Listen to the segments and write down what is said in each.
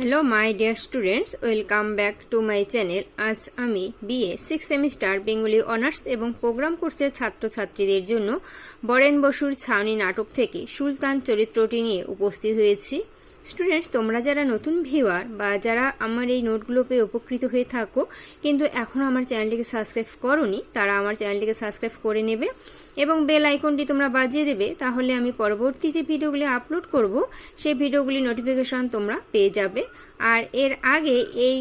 Hello my dear students welcome back to my channel আজ আমি BA six semester Bengali honours এবং programme কোর্সের ছাত্রছাত্রীদের জন্য বরেন বসুর ছাউনি নাটক থেকে সুলতান চরিত্রটি নিয়ে উপস্থিত হয়েছি। স্টুডেন্টস তোমরা যারা নতুন ভিউয়ার বা যারা আমার এই নোটগুলো পেয়ে উপকৃত হয়ে থাকো, কিন্তু এখনও আমার চ্যানেলটিকে সাবস্ক্রাইব করনি, তারা আমার চ্যানেলটিকে সাবস্ক্রাইব করে নেবে এবং বেল আইকনটি তোমরা বাজিয়ে দেবে, তাহলে আমি পরবর্তী যে ভিডিওগুলি আপলোড করব, সেই ভিডিওগুলি নোটিফিকেশন তোমরা পেয়ে যাবে। আর এর আগে এই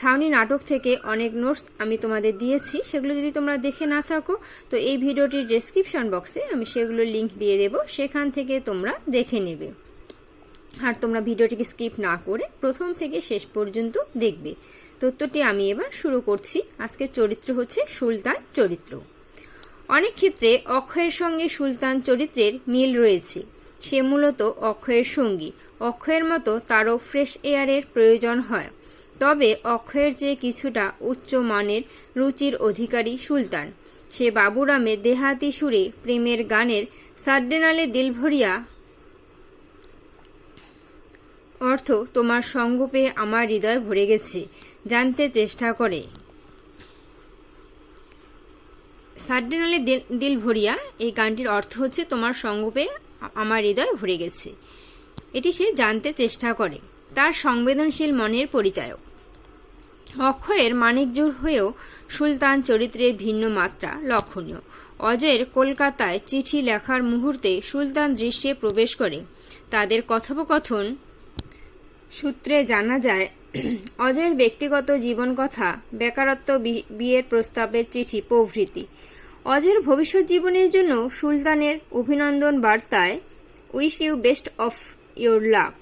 ছাউনি নাটক থেকে অনেক নোটস আমি তোমাদের দিয়েছি, সেগুলো যদি তোমরা দেখে না থাকো, তো এই ভিডিওটির ডেসক্রিপশন বক্সে আমি সেগুলোর লিংক দিয়ে দেব, সেখান থেকে তোমরা দেখে নেবে। আর তোমরা ভিডিওটিকে স্কিপ না করে প্রথম থেকে শেষ পর্যন্ত দেখবে। তথ্যটি আমি এবার শুরু করছি। আজকের চরিত্র হচ্ছে সুলতান চরিত্র। অনেক ক্ষেত্রে অক্ষয়ের সঙ্গে সুলতান চরিত্রের মিল রয়েছে। সে মূলত অক্ষয়ের সঙ্গী। অক্ষয়ের মতো তারও ফ্রেশ এয়ারের প্রয়োজন হয়। তবে অক্ষয়ের চেয়ে কিছুটা উচ্চ মানের রুচির অধিকারী সুলতান। সে বাবুরামে দেহাতি সুরে প্রেমের গানের সাড্ডেনালে দিল ভরিয়া অর্থ তোমার সঙ্গ পেয়ে আমার হৃদয় ভরে গেছে। জানতে চেষ্টা করে। সাড্ডেনালে দিল দিল ভরিয়া, এই গানটির অর্থ হচ্ছে তোমার সঙ্গ পেয়ে আমার হৃদয় ভরে গেছে। এটি সে জানতে চেষ্টা করে। তার সংবেদনশীল মনের পরিচায়ক। অক্ষয়ের মানিকজোর হয়েও সুলতান চরিত্রের ভিন্ন মাত্রা লক্ষণীয়। অজয়ের কলকাতায় চিঠি লেখার মুহূর্তে সুলতান দৃশ্যে প্রবেশ করে। তাদের কথোপকথন সূত্রে জানা যায়, অজয়ের ব্যক্তিগত জীবন কথা বেকারত্ব বিয়ের প্রস্তাবের চিঠি প্রভৃতি। অজয়ের ভবিষ্যৎ জীবনের জন্য সুলতানের অভিনন্দন বার্তায় wish you best of your luck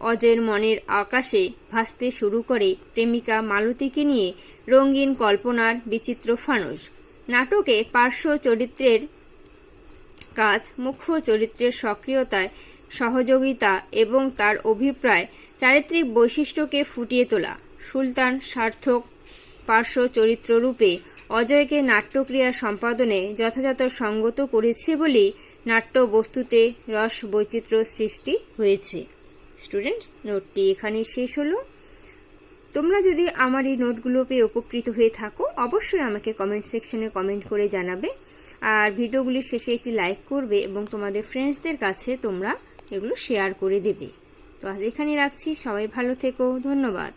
অজয়ের মনের আকাশে ভাসতে শুরু করে প্রেমিকা মালতীকে নিয়ে রঙিন কল্পনার বিচিত্র ফানুষ। নাটকে পার্শ্ব চরিত্রের কাজ, মুখ্য চরিত্রের সক্রিয়তায় সহযোগিতা এবং তার অভিপ্রায় চারিত্রিক বৈশিষ্ট্যকে ফুটিয়ে তোলা। সুলতান সার্থক পার্শ্ব চরিত্র রূপে অজয়কে নাট্যক্রিয়া সম্পাদনে যথাযথ সঙ্গত করেছে বলেই নাট্য বস্তুতে রস বৈচিত্র্য সৃষ্টি হয়েছে। স্টুডেন্টস, নোটটি এখানেই শেষ হলো। তোমরা যদি আমার এই নোটগুলো পেয়ে উপকৃত হয়ে থাকো, অবশ্যই আমাকে কমেন্ট সেকশনে কমেন্ট করে জানাবে। আর ভিডিওগুলির শেষে একটি লাইক করবে এবং তোমাদের ফ্রেন্ডসদের কাছে তোমরা এগুলো শেয়ার করে দেবে। তো আজ এখানে রাখছি। সবাই ভালো থেকো। ধন্যবাদ।